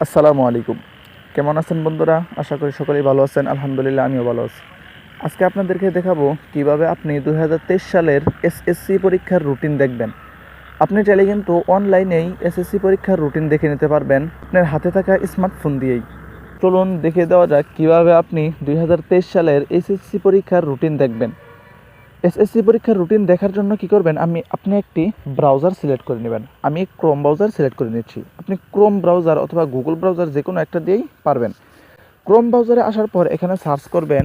আসসালামু আলাইকুম। কেমন আছেন বন্ধুরা? আশা করি সকলেই ভালো আছেন। আলহামদুলিল্লাহ, আমিও ভালো আছি। আজকে আপনাদেরকে দেখাবো কীভাবে আপনি দুই হাজার তেইশ সালের এসএসসি পরীক্ষার রুটিন দেখবেন। আপনি চাইলে কিন্তু অনলাইনেই এসএসসি পরীক্ষার রুটিন দেখে নিতে পারবেন আপনার হাতে থাকা স্মার্টফোন দিয়েই। চলুন দেখে দেওয়া যাক কীভাবে আপনি দুই হাজার তেইশ সালের এসএসসি পরীক্ষার রুটিন দেখবেন। এসএসসি পরীক্ষার রুটিন দেখার জন্য কি করবেন? আমি, আপনি একটি ব্রাউজার সিলেক্ট করে নেবেন। আমি ক্রোম ব্রাউজার সিলেক্ট করে নিচ্ছি। আপনি ক্রোম ব্রাউজার অথবা গুগল ব্রাউজার যে কোনো একটা দিয়েই পারবেন। ক্রোম ব্রাউজারে আসার পর এখানে সার্চ করবেন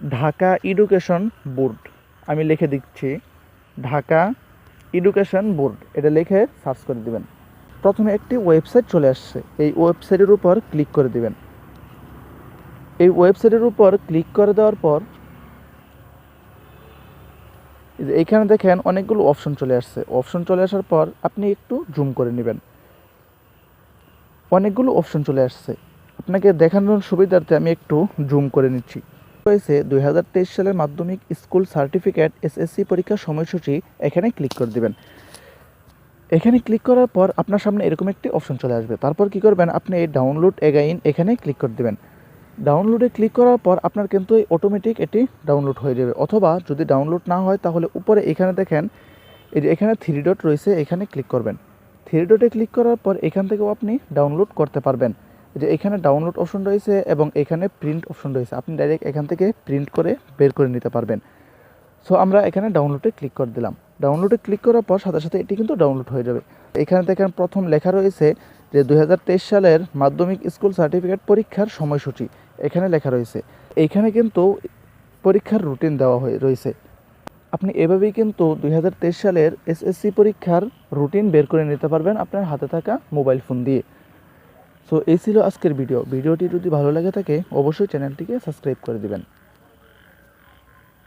ঢাকা এডুকেশন বোর্ড আমি লিখে দিচ্ছি ঢাকা এডুকেশন বোর্ড এটা লিখে সার্চ করে দিবেন। প্রথমে একটি ওয়েবসাইট চলে আসছে। এই ওয়েবসাইটের উপর ক্লিক করে দিবেন। এই ওয়েবসাইটের উপর ক্লিক করে দেওয়ার পর এই এইখানে দেখেন অনেকগুলো অপশন চলে আসছে। অপশন চলে আসার পর আপনি একটু জুম করে নেবেন। অনেকগুলো অপশন চলে আসছে। আপনাকে দেখানোর সুবিধার্থে আমি একটু জুম করে নিচ্ছি। রয়েছে দুই সালের মাধ্যমিক স্কুল সার্টিফিকেট এসএসসি পরীক্ষার সময়সূচি এখানে ক্লিক করে দিবেন। এখানে ক্লিক করার পর আপনার সামনে এরকম একটি অপশন চলে আসবে। তারপর কি করবেন? আপনি এই ডাউনলোড এগাইন এখানে ক্লিক করে দেবেন। ডাউনলোডে ক্লিক করার পর আপনার কিন্তু এই অটোমেটিক এটি ডাউনলোড হয়ে যাবে। অথবা যদি ডাউনলোড না হয়, তাহলে উপরে এখানে দেখেন, এই যে এখানে থ্রি ডট রয়েছে, এখানে ক্লিক করবেন। থ্রি ডটে ক্লিক করার পর এখান থেকেও আপনি ডাউনলোড করতে পারবেন। যে এখানে ডাউনলোড অপশন রয়েছে এবং এখানে প্রিন্ট অপশন রয়েছে। আপনি ডাইরেক্ট এখান থেকে প্রিন্ট করে বের করে নিতে পারবেন। সো আমরা এখানে ডাউনলোডে ক্লিক করে দিলাম। ডাউনলোডে ক্লিক করার পর সাথে সাথে এটি কিন্তু ডাউনলোড হয়ে যাবে। এখানে দেখেন প্রথম লেখা রয়েছে যে দু হাজার তেইশ সালের মাধ্যমিক স্কুল সার্টিফিকেট পরীক্ষার সময়সূচি। এখানে লেখা রয়েছে। এইখানে কিন্তু পরীক্ষার রুটিন দেওয়া হয়ে রয়েছে। আপনি এভাবেই কিন্তু দুই হাজার তেইশ সালের এসএসসি পরীক্ষার রুটিন বের করে নিতে পারবেন আপনার হাতে থাকা মোবাইল ফোন দিয়ে। সো এই ছিল আজকের ভিডিও ভিডিওটি যদি ভালো লাগে থাকে, অবশ্যই চ্যানেলটিকে সাবস্ক্রাইব করে দিবেন।